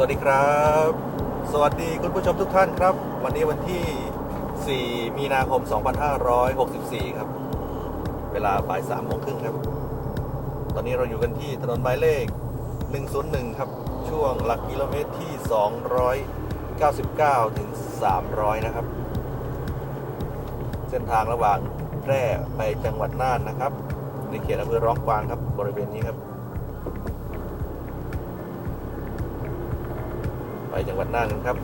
สวัสดีครับ สวัสดีคุณผู้ชมทุกท่านครับ วันนี้วันที่ 4 มีนาคม 2564 ครับ เวลาบ่าย3โมงครึ่งครับ ตอนนี้เราอยู่กันที่ถนนหมายเลข 101 ครับ ช่วงหลักกิโลเมตรที่ 299 ถึง 300 นะครับ เส้นทางระหว่างแพร่ไปจังหวัดน่านนะครับ ในเขตอำเภอร้องกวางครับ บริเวณนี้ครับ ไปจังหวัดน่านกันครับ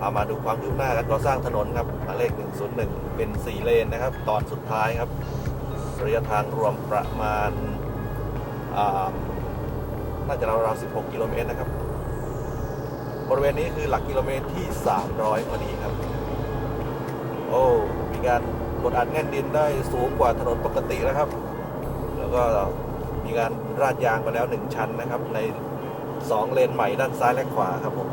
พามาดูความคืบหน้าการก่อสร้างถนนครับหมายเลข 101 เป็น 4 เลนนะครับ ตอนสุดท้ายครับระยะทางรวมประมาณาน่าจะราวๆ16 กิโลเมตรนะครับ บริเวณนี้คือหลักกิโลเมตรที่ 300 พอดีครับ โอ้มีการกดอัดแน่นดินได้สูงกว่าถนนปกตินะครับ แล้วก็มีการราดยางไปแล้ว 1 ชั้นนะครับ ใน 2 เลนใหม่ด้านซ้ายและขวาครับผม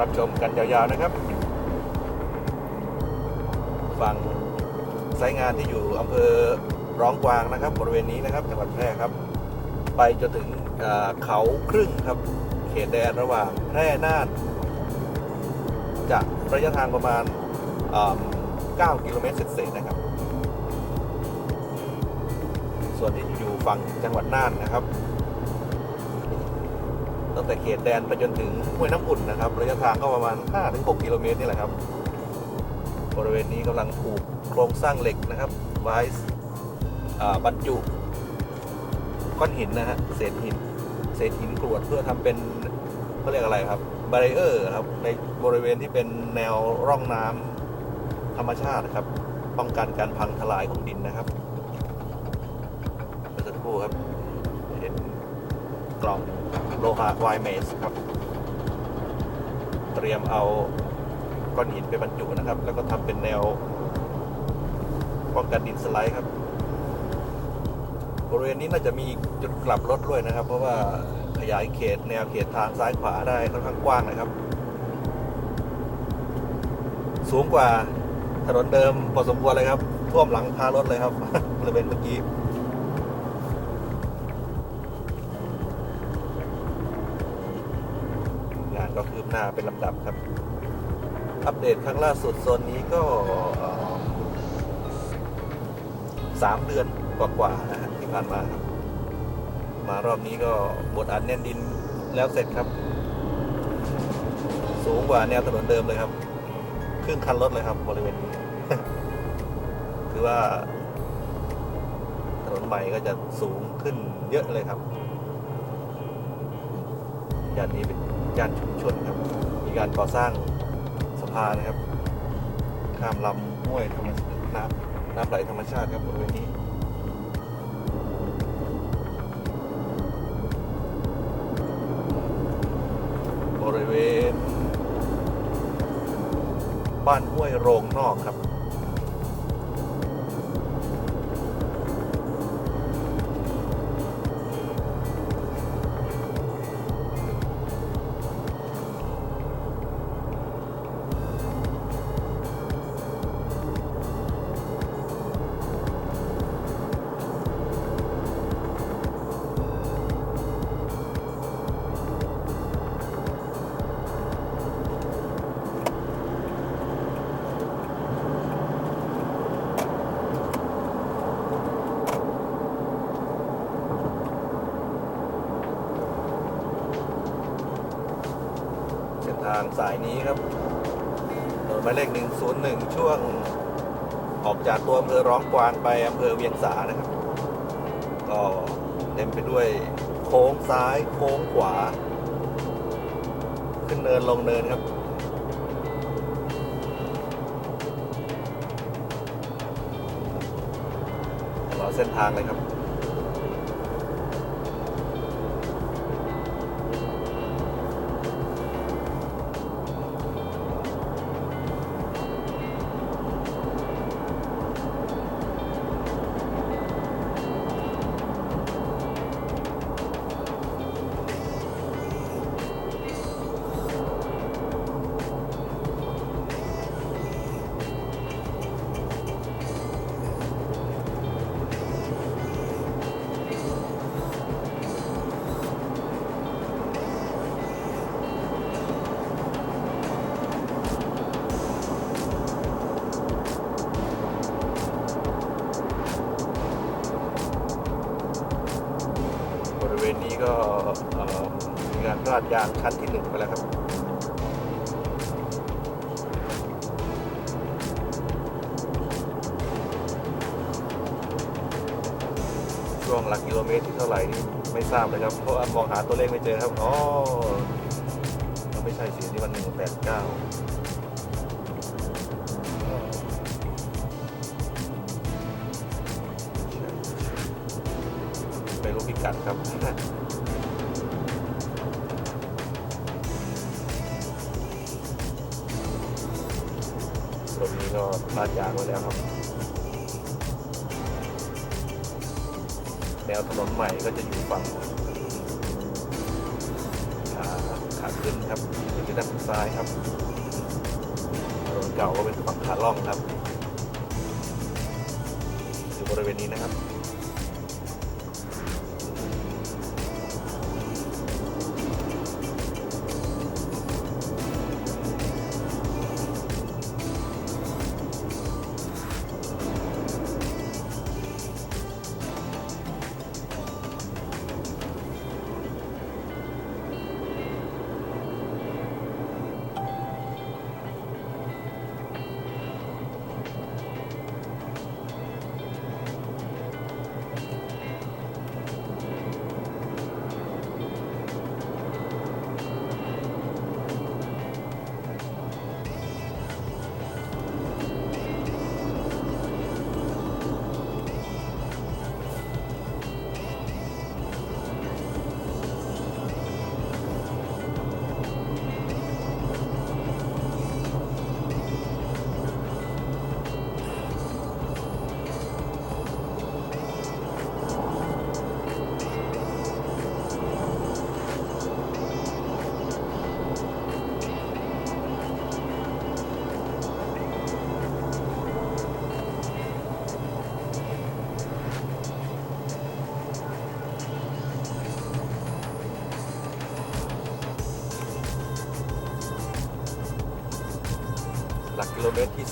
รับชมกันยาวๆนะครับ ฝั่งสายงานที่อยู่อำเภอร้องกวางนะครับ บริเวณนี้นะครับจังหวัดแพร่ครับ ไปจนถึงเขาครึ่งครับ เขตแดนระหว่างแพร่น่านจะระยะทางประมาณเอ่อ9กิโลเมตรเศษๆนะครับ ส่วนที่อยู่ฝั่งจังหวัดน่านนะครับ แต่เขตแดนไปจนถึงห้วยน้ำอุ่นนะครับระยะทางก็ประมาณ 5-6 กิโลเมตรนี่แหละครับ บริเวณนี้กำลังถูกโครงสร้างเหล็กนะครับไว้บรรจุ ก้อนหินนะฮะเศษหิน เศษหินกรวดเพื่อทำเป็นเขาเรียกอะไรครับบาริเออร์ครับในบริเวณที่เป็นแนวร่องน้ำธรรมชาตินะครับ ป้องกันการพังทลายของดินนะครับเมื่อสักครู่ครับเห็นกล่อง โลหะไวเมสครับ เตรียมเอาก้อนหินไปบรรจุนะครับ แล้วก็ทำเป็นแนวป้องกันดินสไลด์ครับ บริเวณนี้น่าจะมีจุดกลับรถด้วยนะครับ เพราะว่าขยายเขตแนวเขตทางซ้ายขวาได้ค่อนข้างกว้างนะครับ สูงกว่าถนนเดิมพอสมควรเลยครับ ท่วมหลังคารถเลยครับบริเวณเมื่อกี้าเป็นลำดับครับ อัปเดตครั้งล่าสุดโซนนี้ก็สามเดือนกว่าๆนะฮะที่ผ่านมาครับ มารอบนี้ก็บดอัดแน่นดินแล้วเสร็จครับ สูงกว่าแนวถนนเดิมเลยครับ ครึ่งคันรถเลยครับบริเวณนี้คือว่า ถนนใหม่ก็จะสูงขึ้นเยอะเลยครับย่านนี้เป็น ย่านชุมชนครับ มีการก่อสร้างสะพานนะครับ ข้ามลำห้วยธรรมชาติน้ำน้ำไหลธรรมชาติครับบริเวณนี้บริเวณ บ้านห้วยโรงนอกครับ ทางสายนี้ครับถนนหมายเลข101 ช่วง ออกจากตัวอำเภอร้องกวางไปอำเภอเวียงสานะครับ ก็เต็มไปด้วยโค้งซ้ายโค้งขวา ขึ้นเนินลงเนินครับตลอดเส้นทางเลยครับ นี่การราดยางชั้นที่หนึ่งไปแล้วครับช่วงหลักกิโลเมตรที่เท่าไหร่นี่ไม่ทราบเลยครับเพราะมองหาตัวเลขไม่เจอครับอ๋อไม่ใช่สินี่มันหนึ่งแปดเก้า กัดครับส่วนนี้ก็ลาดยางไว้แล้วครับ แนวถนนใหม่ก็จะอยู่ฝั่งขาขาขึ้นครับอยู่ที่ด้านซ้ายครับถนนเก่าก็เป็นฝั่งขาล่องครับอยู่บริเวณนี้นะครับ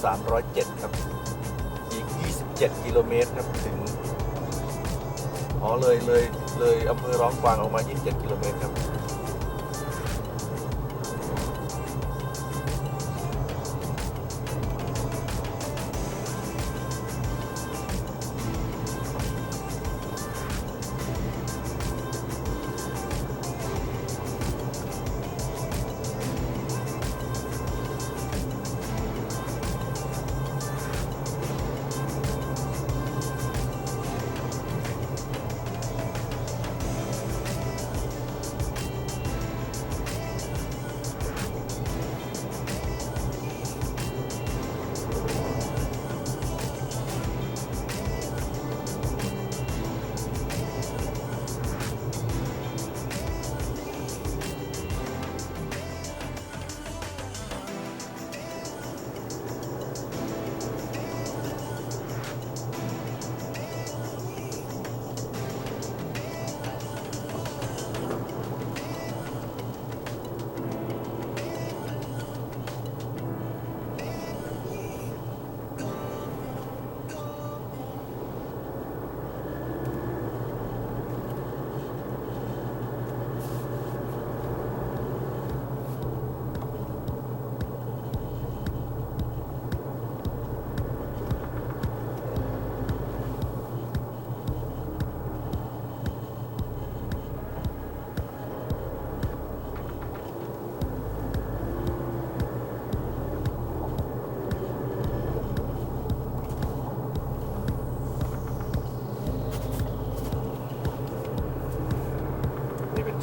307 ครับ อีก 27 กิโลเมตรครับถึงอ๋อเลยเลยเลยอำเภอร้องกวางออกมา 27 กิโลเมตรครับ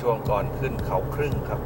ช่วงก่อนขึ้นเขาครึ่งครับ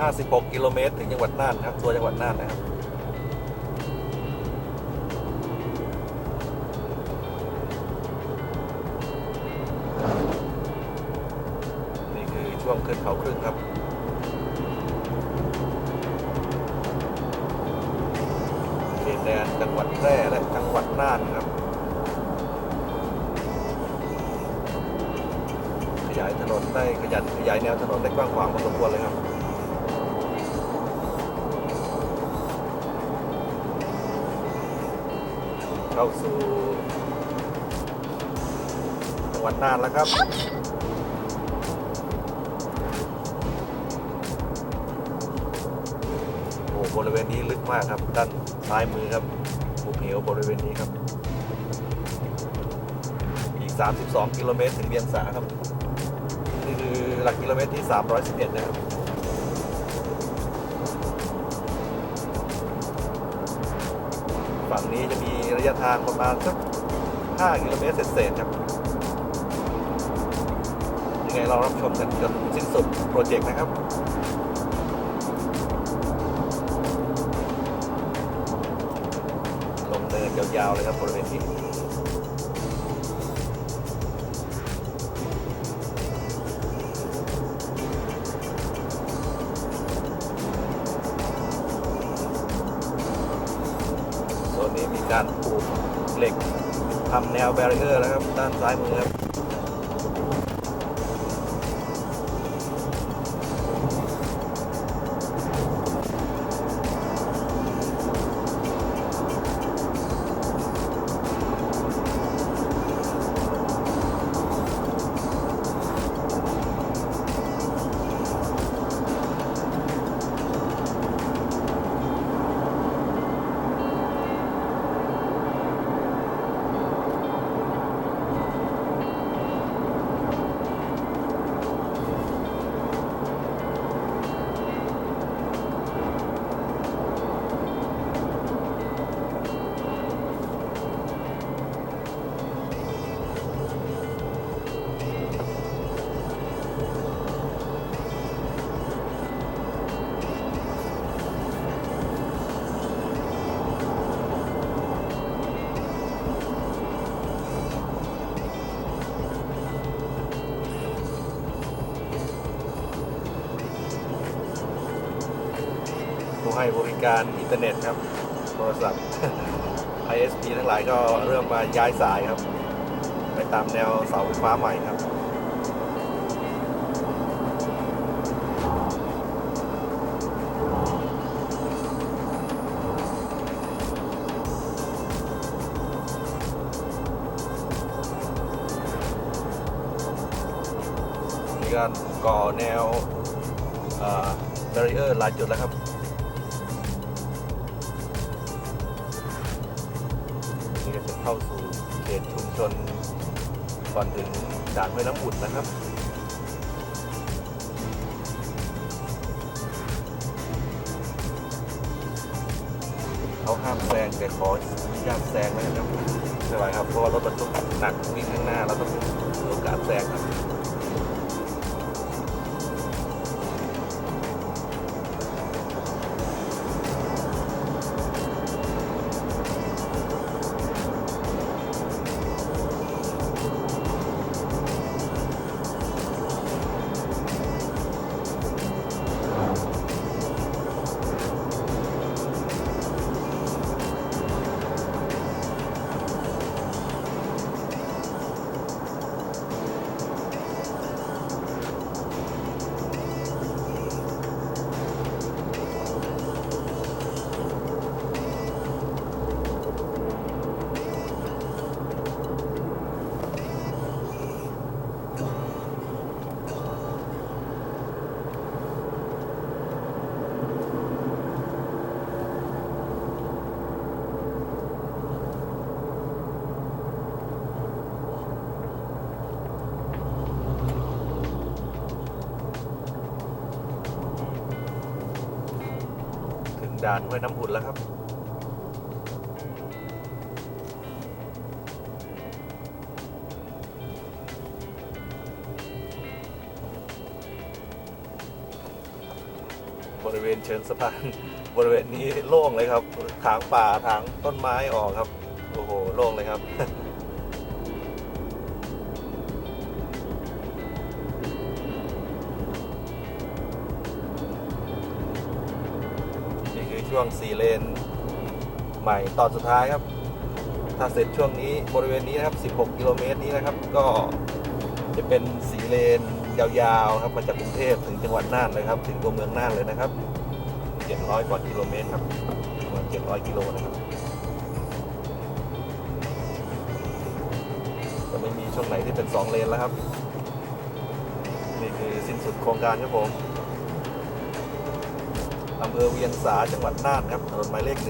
56 กิโลเมตร ถึงจังหวัดน่านครับ ตัวจังหวัดน่านนะครับนี่คือช่วงขึ้นเขาครึ่งครับเขตแดนจังหวัดแพร่และจังหวัดน่านครับขยายถนนได้ขยันขยายแนวถนนได้กว้างขวางพอสมควรเลยครับ เข้าสู่จังหวัดน่านแล้วครับ โอ้บริเวณนี้ลึกมากครับ ด้านซ้ายมือครับภูเหวบริเวณนี้ครับ อีก 32 กิโลเมตรถึงเวียงสาครับ นี่คือหลักกิโลเมตรที่ 311 นะครับ ฝั่งนี้จะมีระยะทางประมาณสัก 5 กิโลเมตรเศษๆครับยังไงเรารับชมกันจนสิ้นสุดโปรเจกต์นะครับลงเนินยาวๆเลยครับบริเวณนี้ การปลูกเหล็กทำแนวแบริเออร์แล้วครับ ด้านซ้ายมือครับ ให้บริการอินเทอร์เน็ตครับ โทรศัพท์ ISP ทั้งหลายก็เริ่มมาย้ายสายครับ ไปตามแนวเสาไฟฟ้าใหม่ครับการก่อแนวเบร i เออร์หลายจุดแล้วครับ เข้าสู่เขตชุมชนก่อนถึงด่านห้วยน้ำอุ่นนะครับเขาห้ามแซงแต่ขออนุญาตแซงนะครับไม่ไหวครับเพราะว่ารถบรรทุกหนักวิ่งข้างหน้าเราต้องมีโอกาสแซงครับานห้วยน้ำอุ่นแล้วครับ บริเวณเชิงสะพานบริเวณนี้โล่งเลยครับ ถางป่าถางต้นไม้ออกครับ โอ้โห โล่งเลยครับ ช่วงสี่เลน ใหม่ตอนสุดท้ายครับ ถ้าเสร็จช่วงนี้บริเวณนี้นะครับ 16 กิโลเมตรนี้นะครับ ก็จะเป็นสีเลนยาวๆครับมาจากกรุงเทพถึงจังหวัดน่านเลยครับ ถึงตัวเมืองน่านเลยนะครับ 700 กว่ากิโลเมตรครับประมาณ700 กิโลนะครับจะไม่มีช่วงไหนที่เป็น 2 เลนแล้วครับ นี่คือสิ้นสุดโครงการครับผม อำเภอเวียงสาจังหวัดน่านครับถนนหมายเลข 101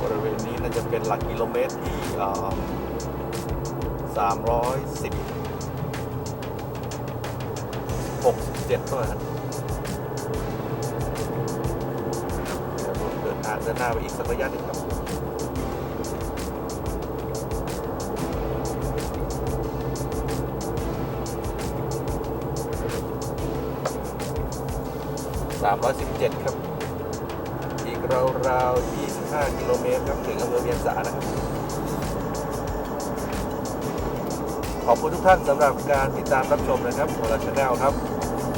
บริเวณนี้น่าจะเป็นหลักกิโลเมตรที่สามร้อยสิบหกสิบเจ็ดเท่านั้นเดี๋ยวผมเดินทางเดินหน้าไปอีกสักระยะหนึ่งครับ 317 ครับ อีกราวๆ25 กิโลเมตรครับถึงอำเภอเวียงสานะครับ ขอบคุณทุกท่านสำหรับการติดตามรับชมนะครับของเราชาแนลครับ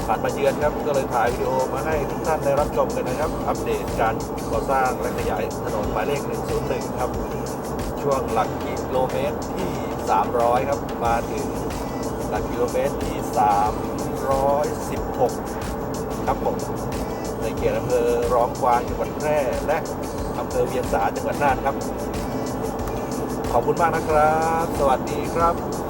ผ่านมาเยือนครับ ก็เลยถ่ายวิดีโอมาให้ทุกท่านได้รับชมกันนะครับ อัปเดตการก่อสร้างและขยายถนนหมายเลข 101 ครับ ช่วงหลักกิโลเมตรที่ 300 ครับ มาถึงหลักกิโลเมตรที่ 316 ครับผมในเขตอำเภอร้องกวางจังหวัดแพร่และอำเภอเวียงสาจังหวัดน่านครับ ขอบคุณมากนะครับ สวัสดีครับ